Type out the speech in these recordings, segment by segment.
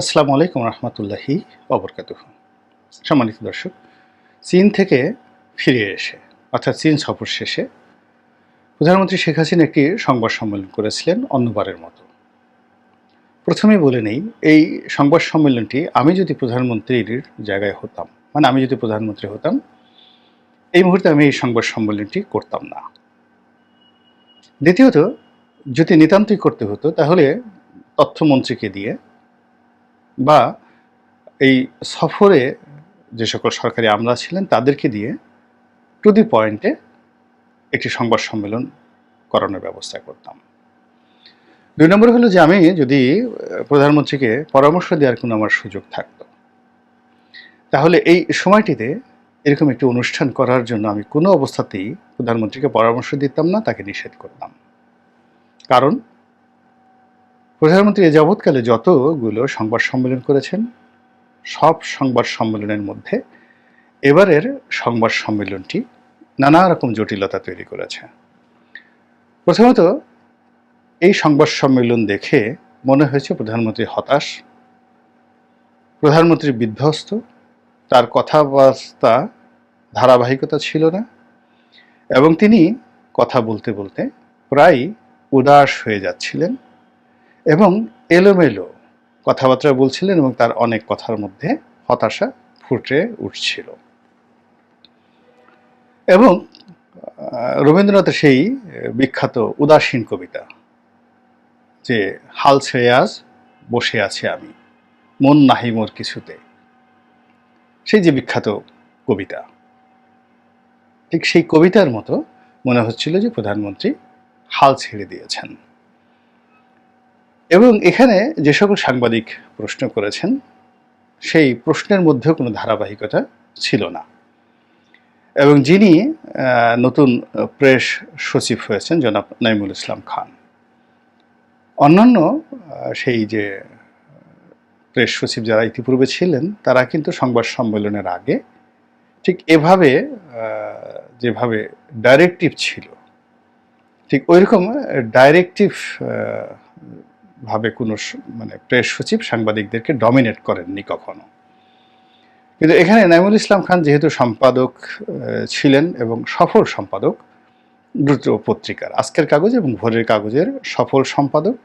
আসসালামু আলাইকুম রহমতুল্লাহি অবরকাত সম্মানিত দর্শক, চীন থেকে ফিরে এসে, অর্থাৎ চীন সফর শেষে, প্রধানমন্ত্রী শেখ হাসিনা একটি সংবাদ সম্মেলন করেছিলেন অন্যবারের মতো। প্রথমে বলে নেই, এই সংবাদ সম্মেলনটি আমি যদি প্রধানমন্ত্রীর জায়গায় হতাম মানে আমি যদি প্রধানমন্ত্রী হতাম, এই মুহূর্তে আমি এই সংবাদ সম্মেলনটি করতাম না। দ্বিতীয়ত, যদি নিতান্তই করতে হতো, তাহলে তথ্যমন্ত্রীকে দিয়ে বা এই সফরে যে সকল সরকারি আমলা ছিলেন, তাদেরকে দিয়ে টু দি পয়েন্টে একটি সংবাদ সম্মেলন করানোর ব্যবস্থা করতাম। দুই নম্বর হলো যে আমি যদি প্রধানমন্ত্রীকে পরামর্শ দেওয়ার কোনো আমার সুযোগ থাকতো, তাহলে এই সময়টিতে এরকম একটি অনুষ্ঠান করার জন্য আমি কোনো অবস্থাতেই প্রধানমন্ত্রীকে পরামর্শ দিতাম না, তাকে নিষেধ করতাম। কারণ প্রধানমন্ত্রী এ যাবৎকালে যতগুলো সংবাদ সম্মেলন করেছেন, সব সংবাদ সম্মেলনের মধ্যে এবারের সংবাদ সম্মেলনটি নানা রকম জটিলতা তৈরি করেছে। প্রথমত, এই সংবাদ সম্মেলন দেখে মনে হয়েছে প্রধানমন্ত্রী হতাশ, প্রধানমন্ত্রী বিধ্বস্ত, তার কথাবার্তা ধারাবাহিকতা ছিল না এবং তিনি কথা বলতে বলতে প্রায় উদাস হয়ে যাচ্ছিলেন। এবং এলোমেলো কথাবার্তা বলছিলেন এবং তার অনেক কথার মধ্যে হতাশা ফুটে উঠছিল। এবং রবীন্দ্রনাথের সেই বিখ্যাত উদাসীন কবিতা যে, হাল ছেড়ে আজ বসে আছি আমি, মন নাহি মোর কিছুতে সেই যে বিখ্যাত কবিতা। ঠিক সেই কবিতার মতো মনে হচ্ছিল যে প্রধানমন্ত্রী হাল ছেড়ে দিয়েছেন। এবং এখানে যে সকল সাংবাদিক প্রশ্ন করেছেন, সেই প্রশ্নের মধ্যেও কোনো ধারাবাহিকতা ছিল না। এবং যিনি নতুন প্রেস সচিব হয়েছেন, জনাব নাইমুল ইসলাম খান। অন্যান্য সেই যে, প্রেস সচিব যারা ইতিপূর্বে ছিলেন, তারা কিন্তু সংবাদ সম্মেলনের আগে ঠিক এভাবে যেভাবে ডাইরেক্টিভ ছিল, ঠিক ওইরকম ডাইরেক্টিভ ভাবে কোনো মানে প্রেস সচিব সাংবাদিকদেরকে ডমিনেট করেননি কখনো। কিন্তু এখানে নাইমুল ইসলাম খান যেহেতু সম্পাদক ছিলেন এবং সফল সম্পাদক দুটো পত্রিকার, আজকের কাগজ এবং ভোরের কাগজের সফল সম্পাদক।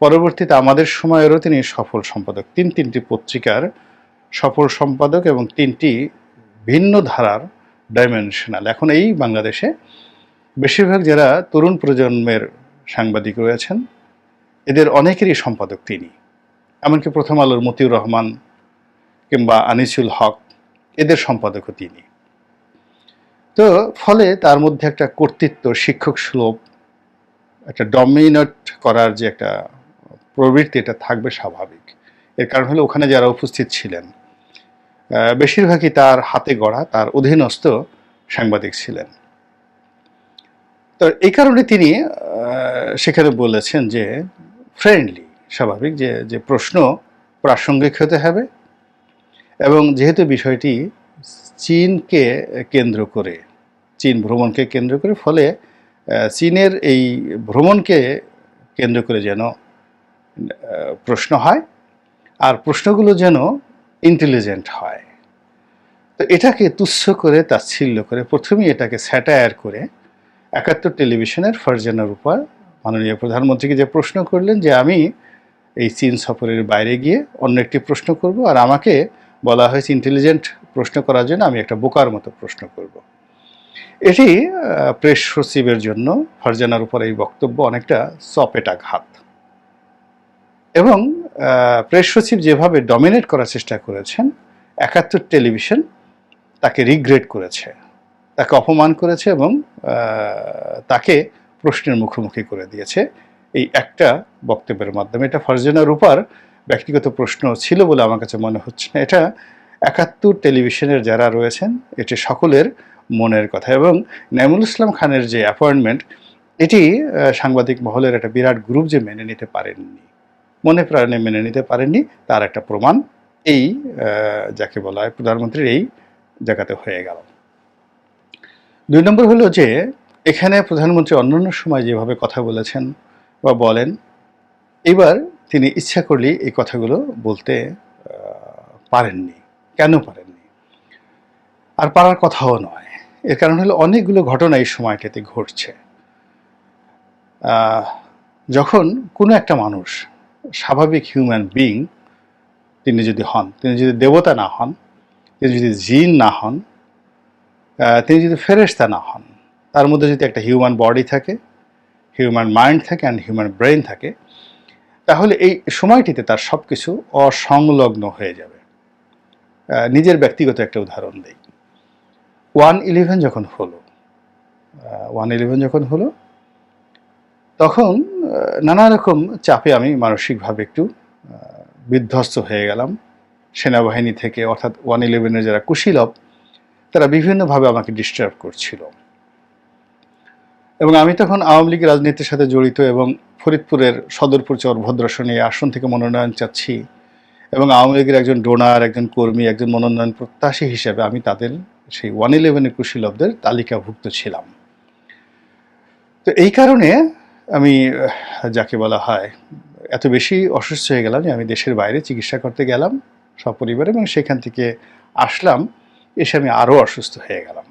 পরবর্তীতে আমাদের সময়েরও তিনি সফল সম্পাদক। তিন তিনটি পত্রিকার সফল সম্পাদক এবং তিনটি ভিন্ন ধারার ডাইমেনশনাল এখন এই বাংলাদেশে বেশিরভাগ যারা তরুণ প্রজন্মের সাংবাদিক রয়েছেন এদের অনেকেরই সম্পাদক তিনি। এমনকি প্রথম আলোর মতিউর রহমান কিংবা আনিসুল হক, এদের সম্পাদকও তিনি। তো ফলে তার মধ্যে একটা কর্তৃত্ব, শিক্ষক সুলভ একটা ডমিনেট করার যে একটা প্রবৃত্তি, এটা থাকবে স্বাভাবিক। এর কারণ হলো ওখানে যারা উপস্থিত ছিলেন বেশিরভাগই তার হাতে গড়া, তার অধীনস্থ সাংবাদিক ছিলেন। তো এই কারণে তিনি সেখানে বলেছেন যে ফ্রেন্ডলি স্বাভাবিক যে যে প্রশ্ন প্রাসঙ্গিক হতে হবে। এবং যেহেতু বিষয়টি চীনকে কেন্দ্র করে, চীন ভ্রমণকে কেন্দ্র করে, ফলে চীনের এই ভ্রমণকে কেন্দ্র করে যেন প্রশ্ন হয়, আর প্রশ্নগুলো যেন ইন্টেলিজেন্ট হয়। তো এটাকে তুচ্ছ করে, তাচ্ছিল্য করে, প্রথমেই এটাকে স্যাটায়ার করে, একাত্তর টেলিভিশনের ফারজানার উপর মাননীয় প্রধানমন্ত্রীকে যে প্রশ্ন করলেন যে আমি এই চীন সফরের বাইরে গিয়ে অন্য একটি প্রশ্ন করব, আর আমাকে বলা হয়েছে ইন্টেলিজেন্ট প্রশ্ন করার জন্য আমি একটা বোকার মতো প্রশ্ন করব। এটি প্রেস সচিবের জন্য ফারজানার উপর এই বক্তব্য অনেকটা চপেটা ঘাত। এবং প্রেস সচিব যেভাবে ডমিনেট করার চেষ্টা করেছেন, একাত্তর টেলিভিশন তাকে রিগ্রেট করেছে, তাকে অপমান করেছে এবং তাকে প্রশ্নের মুখোমুখি করে দিয়েছে। এই একটা বক্তব্যের মাধ্যমে এটা ফারজানার উপর ব্যক্তিগত প্রশ্ন ছিল বলে আমার কাছে মনে হচ্ছে না। এটা একাত্তর টেলিভিশনের যারা রয়েছেন, এটি সকলের মনের কথা এবং নাইমুল ইসলাম খানের যে অ্যাপয়েন্টমেন্ট, এটি সাংবাদিক মহলের একটা বিরাট গ্রুপ যে মেনে নিতে পারেননি, মনে প্রাণে মেনে নিতে পারেননি, তার একটা প্রমাণ এই যাকে বলা হয় প্রধানমন্ত্রীর এই জায়গাতে হয়ে গেল। দুই নম্বর হলো যে এখানে প্রধানমন্ত্রী অন্যান্য সময় যেভাবে কথা বলেছেন বা বলেন, এবার তিনি ইচ্ছা করলেই এই কথাগুলো বলতে পারেননি। কেন পারেননি? আর পারার কথাও নয়। এর কারণ হলো অনেকগুলো ঘটনা এই সময়টাতে ঘটছে। যখন কোনো একটা মানুষ, স্বাভাবিক হিউম্যান বিং তিনি যদি হন, তিনি যদি দেবতা না হন, তিনি যদি জিন না হন তিনি যদি ফেরেশতা না হন তার মধ্যে যদি একটা হিউম্যান বডি থাকে হিউম্যান মাইন্ড থাকে অ্যান্ড হিউম্যান ব্রেন থাকে, তাহলে এই সময়টিতে তার সব কিছু অসংলগ্ন হয়ে যাবে। নিজের ব্যক্তিগত একটা উদাহরণ দেই। ওয়ান ইলেভেন যখন হলো ওয়ান ইলেভেন যখন হলো, তখন নানা রকম চাপে আমি মানসিকভাবে একটু বিধ্বস্ত হয়ে গেলাম। সেনাবাহিনী থেকে, অর্থাৎ ওয়ান ইলেভেনের যারা কুশীলভ তারা বিভিন্নভাবে আমাকে ডিস্টার্ব করছিল। এবং আমি তখন আওয়ামী লীগ রাজনীতির সাথে জড়িত এবং ফরিদপুরের সদরপুর চর ভদ্রাসনে আসন থেকে মনোনয়ন চাচ্ছি এবং আওয়ামী লীগের একজন ডোনার, একজন কর্মী, একজন মনোনয়ন প্রত্যাশী হিসেবে আমি তাদের সেই ওয়ান ইলেভেনের কুশীলভদের তালিকাভুক্ত ছিলাম। তো এই কারণে আমি যাকে বলা হয়, এত বেশি অসুস্থ হয়ে গেলাম যে আমি দেশের বাইরে চিকিৎসা করতে গেলাম সপরিবারে এবং সেখান থেকে আসলাম, এসে আমি আরও অসুস্থ হয়ে গেলাম।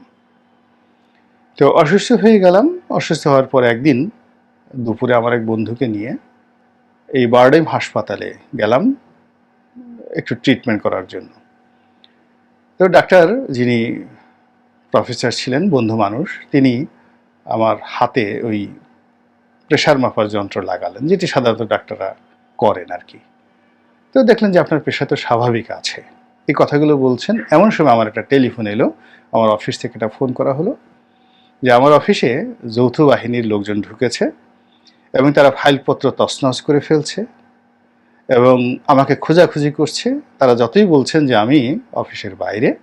তো অসুস্থ হয়ে গেলাম। অসুস্থ হওয়ার পর একদিন দুপুরে আমার এক বন্ধুকে নিয়ে এই বারডেম হাসপাতালে গেলাম একটু ট্রিটমেন্ট করার জন্য। তো ডাক্তার যিনি প্রফেসর ছিলেন, বন্ধু মানুষ, তিনি আমার হাতে ওই প্রেশার মাপার যন্ত্র লাগালেন, যেটি সাধারণত ডাক্তাররা করেন আর কি। তো দেখলেন যে আপনার পেশা তো স্বাভাবিক আছে। এই কথাগুলো বলছেন। এমন সময় আমার একটা টেলিফোন এলো, আমার অফিস থেকে একটা ফোন করা হলো। যে আমার অফিসে যৌথ বাহিনীর লোকজন ঢুকেছে এবং তারা ফাইলপত্র তছনছ করে ফেলছে এবং আমাকে খোঁজাখুঁজি করছে। তারা যতই বলছেন যে আমি অফিসের বাইরে,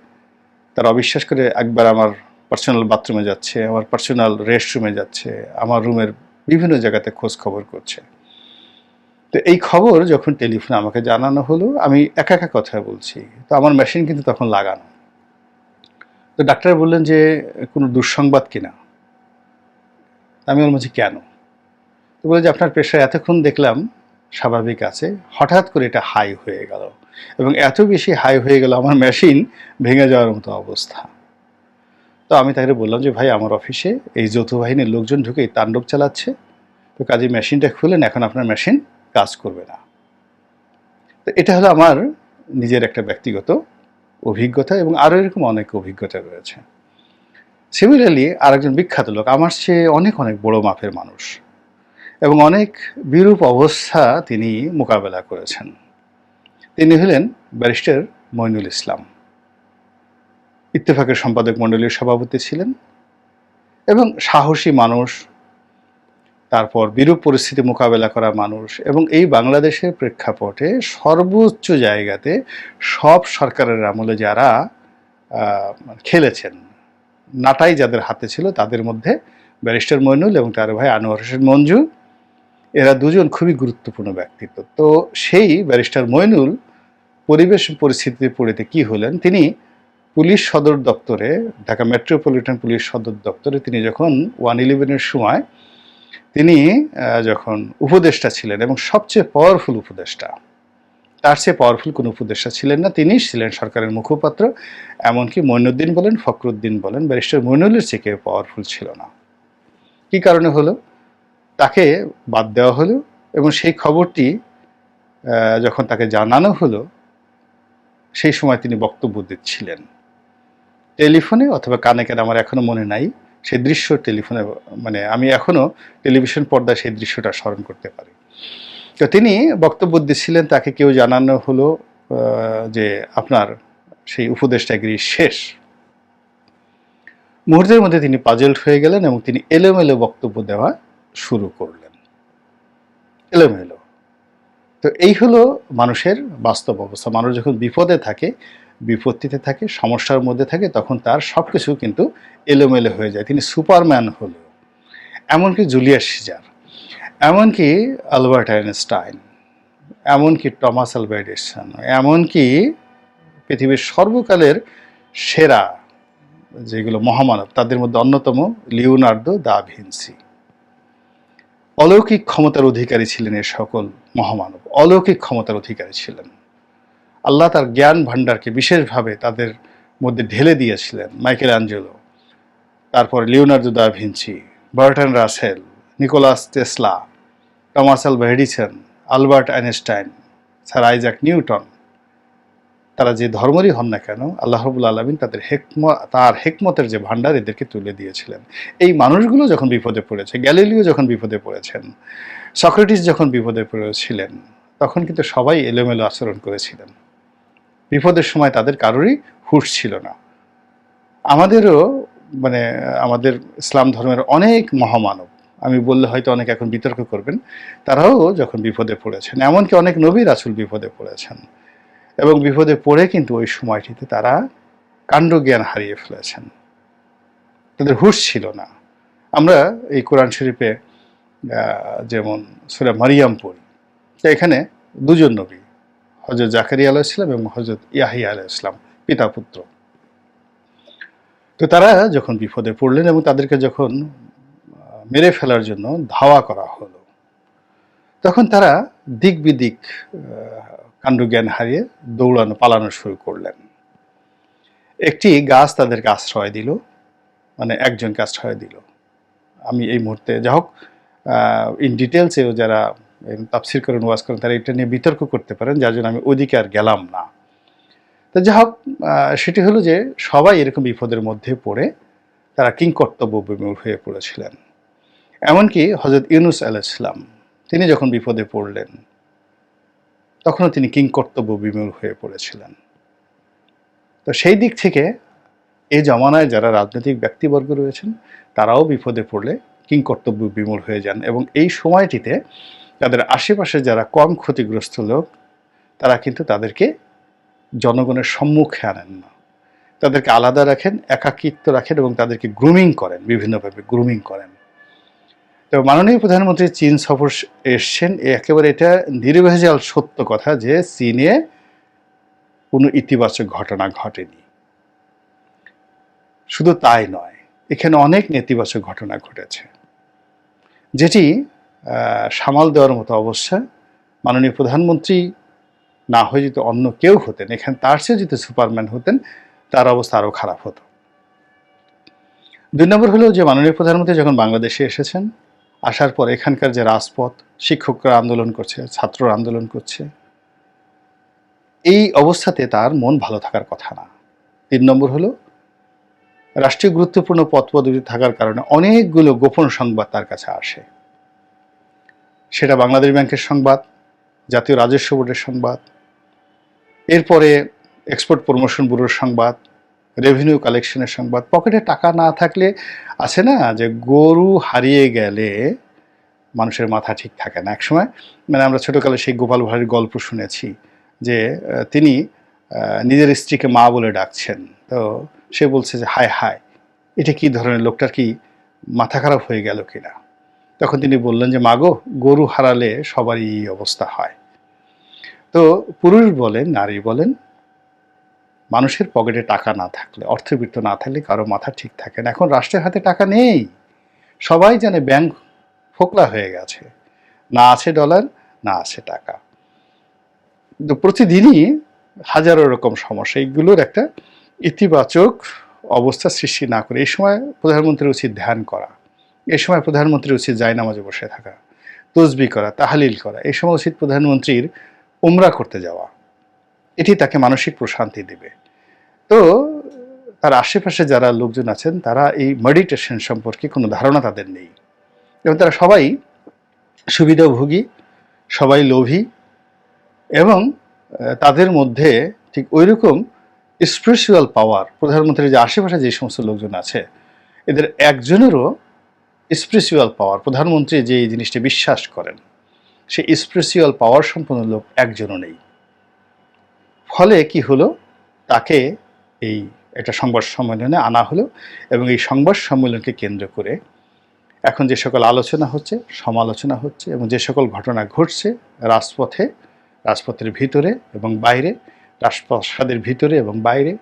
তারা অবিশ্বাস করে একবার আমার পার্সোনাল বাথরুমে যাচ্ছে, আমার পার্সোনাল রেস্টরুমে যাচ্ছে, আমার রুমের বিভিন্ন জায়গাতে খোঁজ খবর করছে। তো এই খবর যখন টেলিফোনে আমাকে জানানো হলো, আমি একা একা কথা বলছি। তো আমার মেশিন কিন্তু তখন লাগানো। তো ডাক্তার বললেন যে, কোনো দুঃসংবাদ কিনা? আমি ওর মাঝে কেন? তো বলে যে, আপনার প্রেশার এতক্ষণ দেখলাম স্বাভাবিক আছে, হঠাৎ করে এটা হাই হয়ে গেল এবং এত বেশি হাই হয়ে গেল আমার মেশিন ভেঙে যাওয়ার মতো অবস্থা। তো আমি তাকে বললাম যে, ভাই, আমার অফিসে এই যৌথ বাহিনীর লোকজন ঢুকে তাণ্ডব চালাচ্ছে, তো কাজে মেশিনটা খুলেন এখন আপনার মেশিন কাজ করবে না। তো এটা হলো আমার নিজের একটা ব্যক্তিগত অভিজ্ঞতা এবং আরও এরকম অনেক অভিজ্ঞতা রয়েছে। সিমিলারলি আরেকজন বিখ্যাত লোক, আমার চেয়ে অনেক অনেক বড় মাপের মানুষ এবং অনেক বিরূপ অবস্থা তিনি মোকাবেলা করেছেন। তিনি হলেন ব্যারিস্টার মইনুল ইসলাম। ইত্তেফাকের সম্পাদক মণ্ডলীর সভাপতি ছিলেন এবং সাহসী মানুষ তারপর বিরূপ পরিস্থিতি মোকাবেলা করা মানুষ এবং এই বাংলাদেশের প্রেক্ষাপটে সর্বোচ্চ জায়গাতে সব সরকারের আমলে যারা খেলেছেন, নাটাই যাদের হাতে ছিল তাদের মধ্যে ব্যারিস্টার মইনুল এবং তার ভাই আনোয়ার হোসেন মঞ্জু, এরা দুজন খুবই গুরুত্বপূর্ণ ব্যক্তিত্ব। তো সেই ব্যারিস্টার মইনুল পরিবেশ পরিস্থিতিতে পড়েতে কি হলেন? তিনি পুলিশ সদর দপ্তরে, ঢাকা মেট্রোপলিটন পুলিশ সদর দপ্তরে তিনি যখন ওয়ান ইলেভেনের সময় তিনি যখন উপদেষ্টা ছিলেন এবং সবচেয়ে পাওয়ারফুল উপদেষ্টা, তার চেয়ে পাওয়ারফুল কোনো উপদেষ্টা ছিলেন না। তিনি ছিলেন সরকারের মুখপাত্র, এমনকি মইনুদ্দিন বলেন, ফখরুদ্দিন বলেন, ব্যারিস্টার মইনুলের চেয়ে কেউ পাওয়ারফুল ছিল না। কি কারণে হলো? তাকে বাদ দেওয়া হলো এবং সেই খবরটি যখন তাকে জানানো হলো, সেই সময় তিনি বক্তব্য দিচ্ছিলেন। টেলিফোনে অথবা কানে কানে আমার এখনও মনে নাই। সেই দৃশ্য টেলিফোনে মানে আমি এখনও টেলিভিশন পর্দায় সেই দৃশ্যটা স্মরণ করতে পারি। তো তিনি বক্তব্য দিচ্ছিলেন, তাকে কেউ জানানো হলো যে আপনার সেই উপদেশটা উপদেষ্টাগিরি শেষ। মুহূর্তের মধ্যে তিনি পাজেল্ট হয়ে গেলেন এবং তিনি এলোমেলো বক্তব্য দেওয়া শুরু করলেন। এলোমেলো। তো এই হলো মানুষের বাস্তব অবস্থা। মানুষ যখন বিপদে থাকে বিপত্তিতে থাকে, সমস্যার মধ্যে থাকে, তখন তার সব কিছু কিন্তু এলোমেলো হয়ে যায়। তিনি সুপারম্যান হলো এমনকি জুলিয়াস সিজার, এমনকি আলবার্ট আইনস্টাইন, এমনকি টমাস আলভা এডিসন, এমনকি পৃথিবীর সর্বকালের সেরা যেগুলো মহামানব, তাদের মধ্যে অন্যতম লিওনার্দো দা ভিনসি অলৌকিক ক্ষমতার অধিকারী ছিলেন এ সকল মহামানব, অলৌকিক ক্ষমতার অধিকারী ছিলেন। আল্লাহ তার জ্ঞান ভাণ্ডারকে বিশেষভাবে তাদের মধ্যে ঢেলে দিয়েছিলেন মাইকেল অ্যাঞ্জেলো তারপর Leonardo da Vinci Bertrand Russell, Nikola Tesla, Thomas Alva Edison, Albert Einstein, sir Isaac Newton, তারা যে ধর্মেরই হন না কেন, আল্লাহ রবুল আলমিন তাদের হেকম, তার হেকমতের যে ভাণ্ডার এদেরকে তুলে দিয়েছিলেন। এই মানুষগুলো যখন বিপদে পড়েছে, গ্যালিলিও যখন বিপদে পড়েছেন, সক্রেটিস যখন বিপদে পড়েছিলেন, তখন কিন্তু সবাই এলোমেলো আচরণ করেছিলেন। বিপদের সময় তাদের কারোরই হুশ ছিল না। আমাদেরও মানে আমাদের ইসলাম ধর্মের অনেক মহামানব, আমি বললে হয়তো অনেক এখন বিতর্ক করবেন, তারাও যখন বিপদে পড়েছেন, এমনকি অনেক নবী রাসুল বিপদে পড়েছেন। এবং বিপদে পড়ে কিন্তু ওই সময়টিতে তারা কাণ্ডজ্ঞান হারিয়ে ফেলেছেন। তাদের হুশ ছিল না। আমরা এই কোরআন শরীফে যেমন সুরা মারিয়াম পড়ি এখানে দুজন নবী হজরত জাকারিয়া আলাহ ইসলাম এবং হজরত ইয়াহিয়া আলাহ ইসলাম পিতা পুত্র। তো তারা যখন বিপদে পড়লেন এবং তাদেরকে যখন মেরে ফেলার জন্য ধাওয়া করা হলো, তখন তারা দিক বিদিক কাণ্ডজ্ঞান হারিয়ে দৌড়ানো, পালানো শুরু করলেন। একটি গাছ তাদেরকে আশ্রয় দিল মানে একজনকে আশ্রয় দিল। আমি এই মুহূর্তে যা হোক ইন ডিটেলসেও যারা তাফসির করেন ওয়াজ করেন, তারা এটা নিয়ে বিতর্ক করতে পারেন, যার জন্য আমি ওদিকে আর গেলাম না। তো যা হোক সেটি হলো যে সবাই এরকম বিপদের মধ্যে পড়ে তারা কিংকর্তব্য বিমূল হয়ে পড়েছিলেন। এমনকি হজরত ইউনুস আলাইসলাম তিনি যখন বিপদে পড়লেন, তখনও তিনি কিংকর্তব্য বিমূল হয়ে পড়েছিলেন। তো সেই দিক থেকে এই জমানায় যারা রাজনৈতিক ব্যক্তিবর্গ রয়েছেন, তারাও বিপদে পড়লে কিংকর্তব্য বিমূল হয়ে যান এবং এই সময়টিতে তাদের আশেপাশে যারা কম ক্ষতিগ্রস্ত লোক, তারা কিন্তু তাদেরকে জনগণের সম্মুখে আনেন না। তাদেরকে আলাদা রাখেন, একাকিত্ব রাখেন এবং তাদেরকে গ্রুমিং করেন, বিভিন্নভাবে গ্রুমিং করেন। তো মাননীয় প্রধানমন্ত্রী চীন সফর এসছেন একেবারে এটা নির্ভেজাল সত্য কথা যে চীনে কোনো ইতিবাচক ঘটনা ঘটেনি। শুধু তাই নয়, এখানে অনেক নেতিবাচক ঘটনা ঘটেছে। যেটি সামাল দেওয়ার মতো অবস্থা। মাননীয় প্রধানমন্ত্রী না হয়ে যদি অন্য কেউ হতেন, এখানে তার চেয়ে যদি সুপারম্যান হতেন, তার অবস্থা আরও খারাপ হতো। দুই নম্বর হলো যে, মাননীয় প্রধানমন্ত্রী যখন বাংলাদেশে এসেছেন, আসার পর এখানকার যে রাজপথ, শিক্ষকরা আন্দোলন করছে, ছাত্ররা আন্দোলন করছে, এই অবস্থাতে তার মন ভালো থাকার কথা না। তিন নম্বর হলো, রাষ্ট্রীয় গুরুত্বপূর্ণ পদ থাকার কারণে অনেকগুলো গোপন সংবাদ তার কাছে আসে। সেটা বাংলাদেশ ব্যাংকের সংবাদ, জাতীয় রাজস্ব বোর্ডের সংবাদ, এরপরে এক্সপোর্ট প্রমোশন ব্যুরোর সংবাদ রেভিনিউ কালেকশনের সংবাদ। পকেটে টাকা না থাকলে আছে না যে গরু হারিয়ে গেলে মানুষের মাথা ঠিক থাকে না। একসময় মানে আমরা ছোটোকালে সেই গোপাল ভাঁড়ের গল্প শুনেছি যে তিনি নিজের স্ত্রীকে মা বলে ডাকছেন। তো সে বলছে যে, হায় হায়, এটা কি ধরনের লোকটার কি মাথা খারাপ হয়ে গেল কিনা? তখন তিনি বললেন যে, মাগো, গরু হারালে সবারই এই অবস্থা হয়। তো পুরুষ বলেন, নারী বলেন, মানুষের পকেটে টাকা না থাকলে, অর্থবৃত্ত না থাকলে কারও মাথা ঠিক থাকে না। এখন রাষ্ট্রের হাতে টাকা নেই। সবাই জানে ব্যাংক ফোকলা হয়ে গেছে। না আছে ডলার, না আছে টাকা। তো প্রতিদিনই হাজারো রকম সমস্যা। এইগুলোর একটা ইতিবাচক অবস্থা সৃষ্টি না করে, এই সময় প্রধানমন্ত্রীর উচিত ধ্যান করা। এই সময় প্রধানমন্ত্রীর উচিত জায়নামাজে বসে থাকা, তসবি করা, তাহালিল করা এই সময় উচিত প্রধানমন্ত্রীর উমরা করতে যাওয়া। এটি তাকে মানসিক প্রশান্তি দেবে। তো তার আশেপাশে যারা লোকজন আছেন, তারা এই মেডিটেশন সম্পর্কে কোনো ধারণা তাদের নেই। এবং তারা সবাই সুবিধাভোগী, সবাই লোভী এবং তাদের মধ্যে ঠিক ওই রকম স্পিরিচুয়াল পাওয়ার প্রধানমন্ত্রীর যে আশেপাশে যে সমস্ত লোকজন আছে, এদের একজনেরও স্পিরিচুয়াল পাওয়ার, প্রধানমন্ত্রী যে এই জিনিসটি বিশ্বাস করেন সেই স্পিরিচুয়াল পাওয়ার সম্পন্ন লোক একজনও নেই। ফলে কি হলো? তাকে এই একটা সংবাদ সম্মেলনে আনা হলো এবং এই সংবাদ সম্মেলনকে কেন্দ্র করে এখন যে সকল আলোচনা হচ্ছে, সমালোচনা হচ্ছে এবং যে সকল ঘটনা ঘটছে রাজপথে, রাজপথের ভিতরে এবং বাইরে, রাজপ্রাসাদের ভিতরে এবং বাইরে,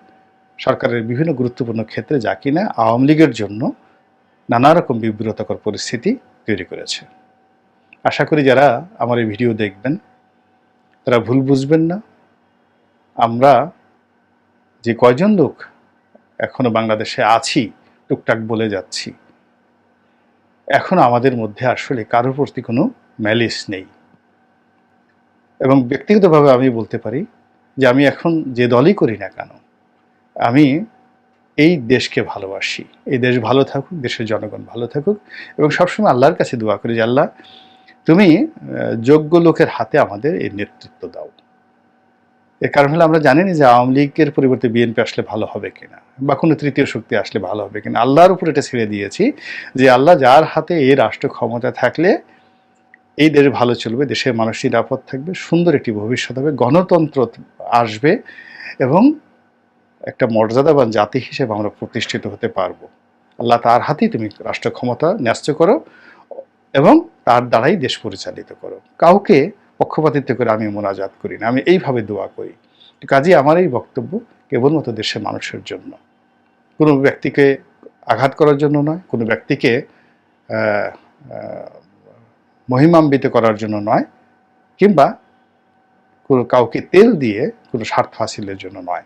সরকারের বিভিন্ন গুরুত্বপূর্ণ ক্ষেত্রে যা কিনা আওয়ামী লীগের জন্য নানা রকম বিব্রতকর পরিস্থিতি তৈরি করেছে। আশা করি যারা আমার এই ভিডিও দেখবেন, তারা ভুল বুঝবেন না। আমরা যে কয়জন লোক এখনও বাংলাদেশে আছি, টুকটাক বলে যাচ্ছি, এখন আমাদের মধ্যে আসলে কারোর প্রতি কোনো ম্যালিস নেই। এবং ব্যক্তিগতভাবে আমি বলতে পারি যে আমি এখন যে দলই করি না কেন, আমি এই দেশকে ভালোবাসি। এই দেশ ভালো থাকুক, দেশের জনগণ ভালো থাকুক এবং সবসময় আল্লাহর কাছে দোয়া করি যে, আল্লাহ, তুমি যোগ্য লোকের হাতে আমাদের এই নেতৃত্ব দাও। এর কারণ হলো আমরা জানি না যে আওয়ামী লীগের পরিবর্তে বিএনপি আসলে ভালো হবে কিনা বা কোনো তৃতীয় শক্তি আসলে ভালো হবে কিনা। আল্লাহর উপর এটা ছেড়ে দিয়েছি যে, আল্লাহ, যার হাতে এই রাষ্ট্র ক্ষমতা থাকলে এই দেশ ভালো চলবে, দেশের মানুষ নিরাপদ থাকবে, সুন্দর একটি ভবিষ্যৎ হবে, গণতন্ত্র আসবে এবং একটা মর্যাদাবান জাতি হিসেবে আমরা প্রতিষ্ঠিত হতে পারব। আল্লাহ তার হাতেই তুমি রাষ্ট্র ক্ষমতা ন্যস্ত করো এবং তার দ্বারাই দেশ পরিচালিত করো। কাউকে পক্ষপাতিত্ব করে আমি মোনাজাত করি না, আমি এইভাবে দোয়া করি। কাজে, আমার এই বক্তব্য কেবলমাত্র দেশের মানুষের জন্য। কোনো ব্যক্তিকে আঘাত করার জন্য নয়, কোনো ব্যক্তিকে মহিমান্বিত করার জন্য নয়, কিংবা কোনো কাউকে তেল দিয়ে কোনো স্বার্থ হাসিলের জন্য নয়।